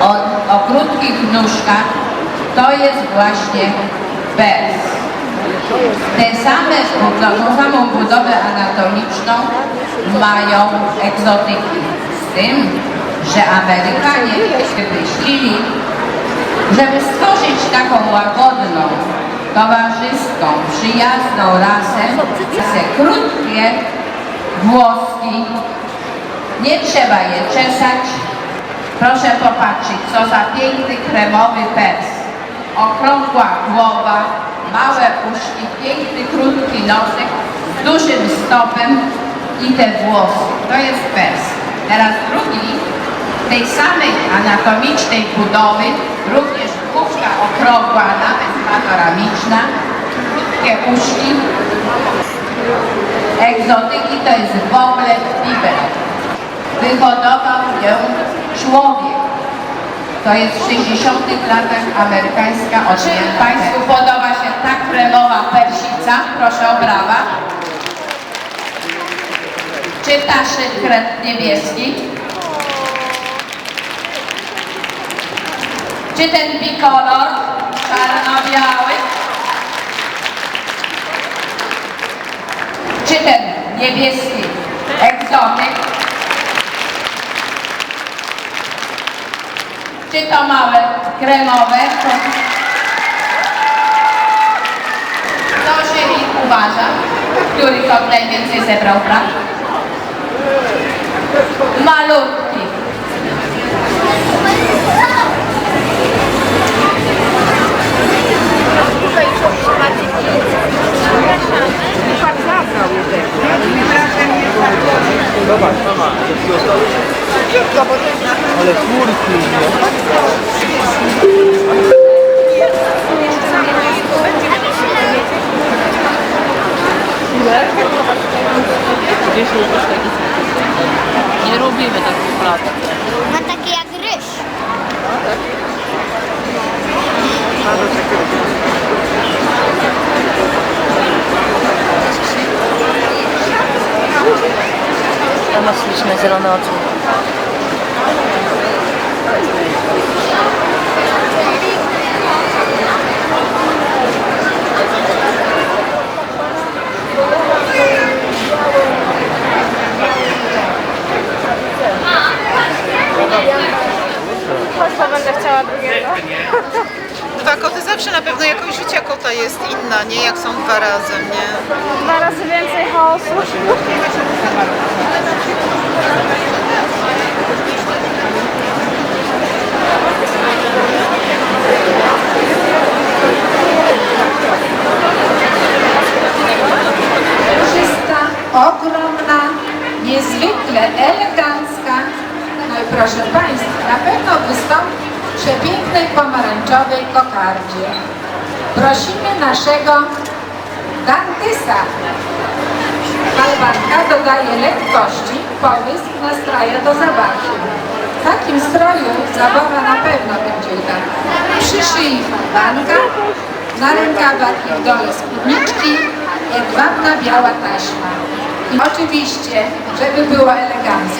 o, o krótkich nóżkach, to jest właśnie pers. Te same, tą samą budowę anatomiczną mają egzotyki. Z tym, że Amerykanie wymyślili, żeby stworzyć taką łagodną, towarzyską, przyjazną rasę, rasę krótkie włoski, nie trzeba je czesać. Proszę popatrzeć, co za piękny kremowy pers. Okrągła głowa, małe uszki, piękny, krótki nosek z dużym stopem i te włosy. To jest pers. Teraz drugi, tej samej anatomicznej budowy, również główka okrągła, nawet panoramiczna, krótkie uszki. Egzotyki to jest woblet bibel wyhodował ją człowiek. To jest w 60 latach amerykańska odmiana. Państwu podoba się ta kremowa persica? Proszę o brawa. Czy ptaszyk kret niebieski? Czy ten bikolor czarno-biały? Czy ten niebieski egzotyk? Czy to małe kremowe? Kto się ich uważa? Który kot najwięcej zebrał praw? Malutki. Zobacz, mama, ale czwórki, no. Nie robimy takich prac. Ma takie jak ryż. To ma śliczne zielone oczy. To będę chciała drugiego. Dwa koty zawsze na pewno jakość życia kota jest inna, nie? Jak są dwa razem, nie? Dwa razy więcej chaosu. Ogromna, niezwykle elegancka. No i proszę Państwa, na pewno wystąpi w przepięknej pomarańczowej kokardzie. Prosimy naszego Dantysa. Falbanka dodaje lekkości, połysk nastraja do zabawy. W takim stroju zabawa na pewno będzie udana. Przy szyi falbanka, na rękawach i w dole spódniczki jedwabna biała taśma. Oczywiście, żeby było elegancko.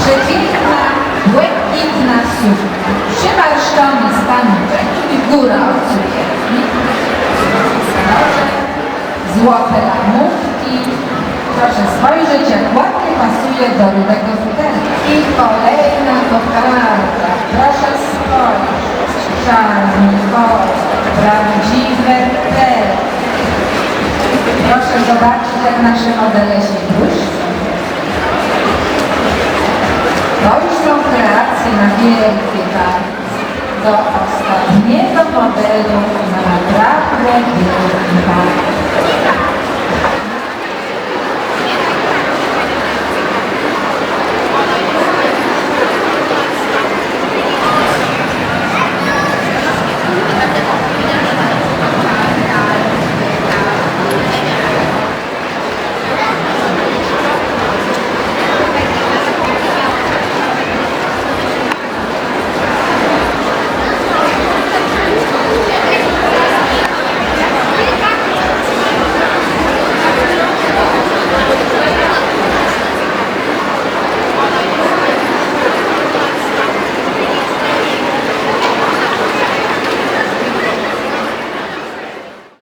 Przepiękna, błękitna suknia. Przymarszczony stanuczek i góra od cukierki. Złote lamówki. Proszę spojrzeć, jak ładnie pasuje do rudego futerka. I kolejna kokarda. Proszę spojrzeć. Czarny kolor. Prawdziwe perły. Proszę zobaczyć, jak nasze modele się. Kreacje na wielkie targi. Do ostatniego modelu na naprawdę wielkim targu.